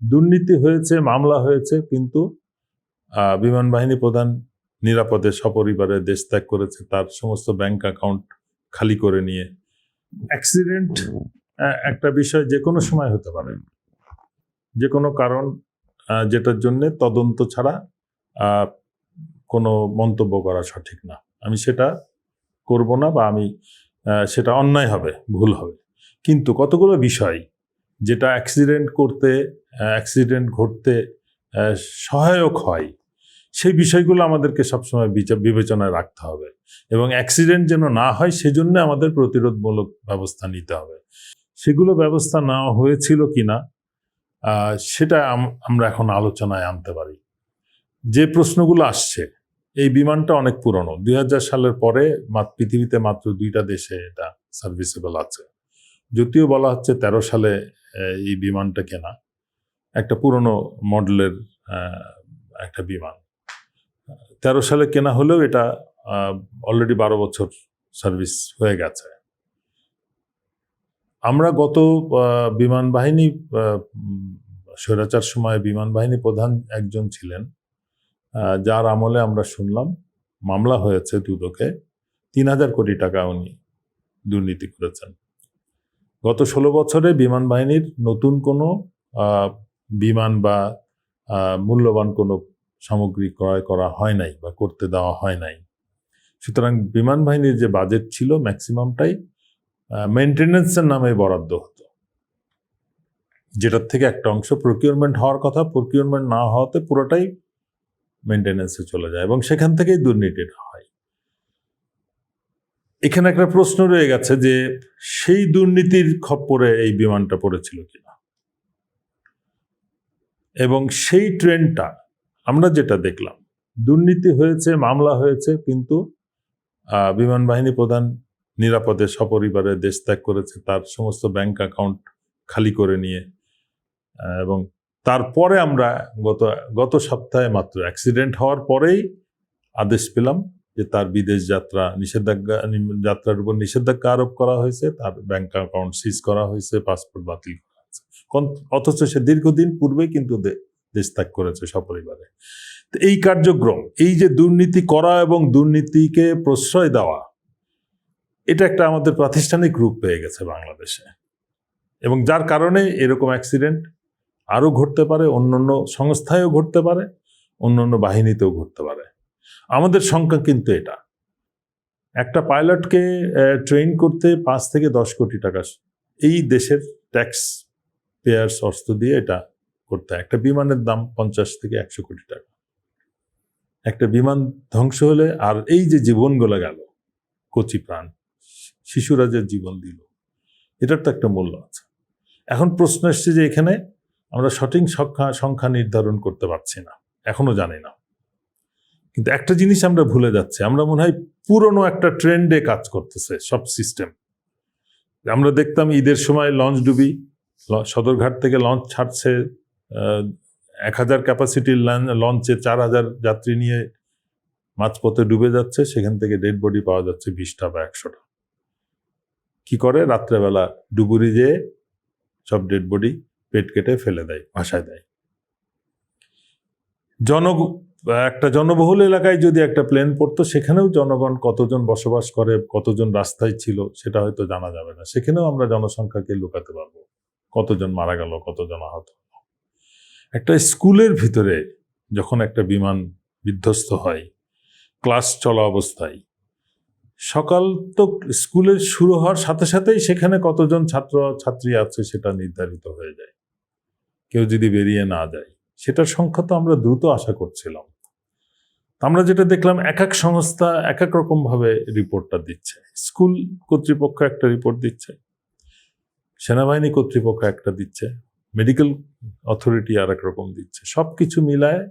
দুর্নীতি হয়েছে, মামলা হয়েছে, কিন্তু বিমান বাহিনী প্রধান নিরাপদে সপরিবারে দেশ ত্যাগ করেছে, তার সমস্ত ব্যাংক অ্যাকাউন্ট খালি করে নিয়ে। অ্যাক্সিডেন্ট একটা বিষয় যে কোনো সময় হতে পারে। যে কোনো কারণ যেটার জন্য তদন্ত ছাড়া কোনো মন্তব্য করা সঠিক না। আমি সেটা করব না বা আমি সেটা অন্যায় হবে, ভুল হবে। কিন্তু কতগুলো বিষয় যেটা অ্যাক্সিডেন্ট করতে অ্যাক্সিডেন্ট ঘটতে সহায়ক হয় সেই বিষয়গুলো আমাদেরকে সবসময় বিচা- বিবেচনায় রাখতে হবে এবং অ্যাক্সিডেন্ট যেন না হয় সেজন্য আমাদের প্রতিরোধমূলক ব্যবস্থা নিতে হবে। সেগুলো ব্যবস্থা নেওয়া হয়েছিল কিনা আহ, সেটা আমরা এখন আলোচনায় আনতে পারি। যে প্রশ্নগুলো আসছে এই বিমানটা অনেক পুরনো দুই হাজার সালের পরে পৃথিবীতে মাত্র দুইটা দেশে এটা সার্ভিসেবল আছে। যদিও বলা হচ্ছে তেরো সালে এই বিমানটা কেনা। একটা পুরনো মডেলের একটা বিমান। তেরো সালে কেনা হলেও এটা অলরেডি বারো বছর সার্ভিস হয়ে গেছে। আমরা গত বিমান বাহিনী স্বৈরাচার সময় বিমান বাহিনী প্রধান একজন ছিলেন। যার আমলে আমরা শুনলাম, মামলা হয়েছে দুদকে। তিন হাজার কোটি টাকা উনি দুর্নীতি করেছেন। গত ষোলো বছরে বিমান বাহিনীর নতুন কোনো বিমান বা মূল্যবান কোনো সামগ্রী ক্রয় করা হয় নাই বা করতে দেওয়া হয় নাই। সুতরাং বিমান বাহিনীর যে বাজেট ছিল ম্যাক্সিমামটাই মেনটেনেন্সের নামে বরাদ্দ হতো। যেটার থেকে একটা অংশ প্রকিউরমেন্ট হওয়ার কথা, প্রকিউরমেন্ট না হওয়াতে পুরোটাই মেনটেনেন্সে চলে যায় এবং সেখান থেকেই দুর্নীতিটা হয়। এখানে একটা প্রশ্ন রয়ে গেছে যে সেই দুর্নীতির খপ্পরে এই বিমানটা পড়েছিল কিনা? এবং সেই ট্রেনটা, আমরা যেটা দেখলাম, দুর্নীতি হয়েছে, মামলা হয়েছে, কিন্তু বিমান বাহিনী প্রধান নিরাপদে সপরিবারে দেশ ত্যাগ করেছে, তার সমস্ত ব্যাংক অ্যাকাউন্ট খালি করে নিয়ে এবং তারপরে আমরা গত গত সপ্তাহে মাত্র অ্যাক্সিডেন্ট হওয়ার পরেই আদেশ পেলাম যে তার বিদেশ যাত্রা নিষেধাজ্ঞা, যাত্রার উপর নিষেধাজ্ঞা আরোপ করা হয়েছে, তার ব্যাংক অ্যাকাউন্ট সিজ করা হয়েছে পাসপোর্ট বাতিল করা হয়েছে। অথচ সে দীর্ঘদিন পূর্বেই কিন্তু দেশ ত্যাগ করেছে সপরিবারে তো এই কার্যক্রম, এই যে দুর্নীতি করা এবং দুর্নীতিকে প্রশ্রয় দেওয়া, এটা একটা আমাদের প্রাতিষ্ঠানিক রূপ পেয়ে গেছে বাংলাদেশে। এবং যার কারণে এরকম অ্যাক্সিডেন্ট আরও ঘটতে পারে, অন্যান্য সংস্থায়ও ঘটতে পারে, অন্যান্য বাহিনীতেও ঘটতে পারে। আমাদের সংখ্যা কিন্তু এটা। একটা পাইলটকে ট্রেন করতে পাঁচ থেকে দশ কোটি টাকা এই দেশের ট্যাক্স পেয়ার্স অর্থ দিয়ে এটা করতে একটা বিমানের দাম পঞ্চাশ থেকে একশো কোটি টাকা। একটা বিমান ধ্বংস হলে আর এই যে জীবনগুলো গেল, কচি প্রাণ, শিশুরা যে জীবন দিল, এটার তো একটা মূল্য আছে। এখন প্রশ্ন এসছে যে এখানে আমরা সঠিক সংখ্যা সংখ্যা নির্ধারণ করতে পারছি না। এখনও জানি না। কিন্তু একটা জিনিস আমরা ভুলে যাচ্ছি, আমরা মনে হয় পুরনো একটা ট্রেন্ডে কাজ করতেছে সব সিস্টেম। আমরা দেখতাম ঈদের সময় লঞ্চ ডুবি সদরঘাট থেকে লঞ্চ ছাড়ছে এক হাজার ক্যাপাসিটির লঞ্চে চার হাজার যাত্রী নিয়ে মাঝপথে ডুবে যাচ্ছে, সেখান থেকে ডেড বডি পাওয়া যাচ্ছে বিশটা বা একশোটা। কি করে? রাত্রেবেলা ডুবুরি যেয়ে সব ডেড বডি পেট কেটে ফেলে দেয়, ভাসায় দেয়। জন একটা জনবহুল এলাকায় যদি একটা প্লেন পড়তো, সেখানেও জনগণ কতজন বসবাস করে, কতজন রাস্তায় ছিল, সেটা হয়তো জানা যাবে না। সেখানেও আমরা জনসংখ্যাকে লুকাতে পারব। কতজন মারা গেল, কতজন আহত একটা স্কুলের ভিতরে যখন একটা বিমান বিধ্বস্ত হয়, ক্লাস চলা অবস্থায়, সকাল তো স্কুলের শুরু হওয়ার সাথে সাথেই সেখানে কতজন ছাত্র, ছাত্রী আছে সেটা নির্ধারিত হয়ে যায়। কেউ যদি বেরিয়ে না যায়, সেটার সংখ্যা তো আমরা দ্রুত আশা করছিলাম। আমরা যেটা দেখলাম এক এক সংস্থা এক এক রকম ভাবে রিপোর্টটা দিচ্ছে। স্কুল কর্তৃপক্ষ একটা রিপোর্ট দিচ্ছে, সেনাবাহিনী কর্তৃপক্ষ একটা দিচ্ছে, মেডিকেল অথরিটি আর এক রকম দিচ্ছে। সব কিছু মিলায়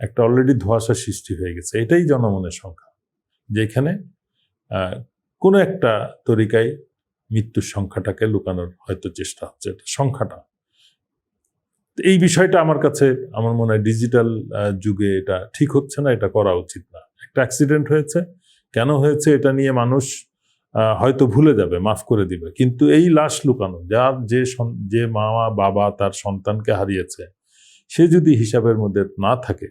একটা অলরেডি ধোঁয়াশা সৃষ্টি হয়ে গেছে। এটাই জনমনের সংখ্যা। যেখানে কোনো একটা তরিকায় মৃত্যুর সংখ্যাটাকে লুকানোর হয়তো চেষ্টা হচ্ছে। এটা সংখ্যাটা। এই বিষয়টা আমার কাছে, আমার মনে হয় ডিজিটাল যুগে এটা ঠিক হচ্ছে না, এটা করা উচিত না। একটা অ্যাক্সিডেন্ট হয়েছে। কেন হয়েছে এটা নিয়ে মানুষ হয়তো ভুলে যাবে, মাফ করে দিবে। কিন্তু এই লাশ লুকানো, যার যে যে মা বাবা তার সন্তানকে হারিয়েছে, সে যদি হিসাবের মধ্যে না থাকে,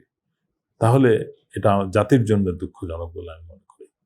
তাহলে এটা জাতির জন্য দুঃখজনক বলে আমি মনে করি।